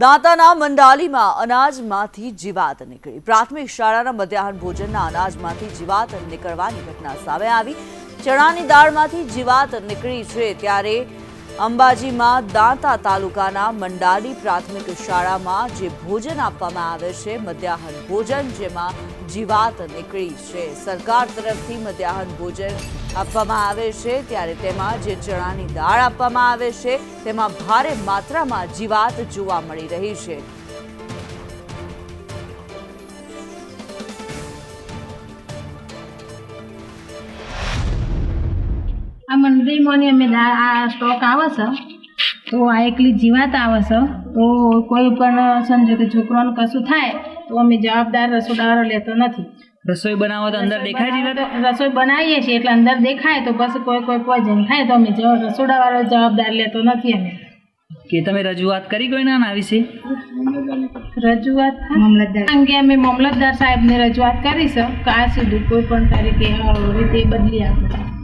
દાંતાના મંડાલીમાં અનાજમાંથી જીવાત નીકળી. પ્રાથમિક શાળાના મધ્યાહન ભોજનના અનાજમાંથી જીવાત નીકળવાની ઘટના સામે આવી. ચણાની દાળમાંથી જીવાત નીકળી છે ત્યારે અંબાજીમાં દાંતા તાલુકાના મંડાલી પ્રાથમિક શાળામાં જે ભોજન આપવામાં આવે છે, મધ્યાહન ભોજન, જેમાં જીવાત નીકળી છે. સરકાર તરફથી મધ્યાહન ભોજન આપવામાં આવે છે, ત્યારે તેમાં જે ચણાની દાળ આપવામાં આવે છે, તેમાં ભારે માત્રામાં જીવાત જોવા મળી રહી છે. મંડળીમાંની અમે આ સ્ટોક આવે છે. તો આ એકલી જીવાત આવે છે. તો કોઈ પણ સમજો કે છોકરાને કશું થાય તો અમે જવાબદાર રસોડાવાળો લેતો નથી. રસોઈ બનાવો તો અંદર દેખાય જીવાત રસોઈ બનાવીએ છીએ એટલે અંદર દેખાય તો પછી કોઈ કોઈ પોઈઝન થાય તો અમે રસોડાવાળો જવાબદાર લેતો નથી અમે. કે તમે રજૂઆત કરી કોઈ ના વિશે? રજૂઆત મામલતદાર. અંગે અમે મામલતદાર સાહેબને રજૂઆત કરી છે કે આ સીધું કોઈ પણ તારીખે રીતે બદલી આપો.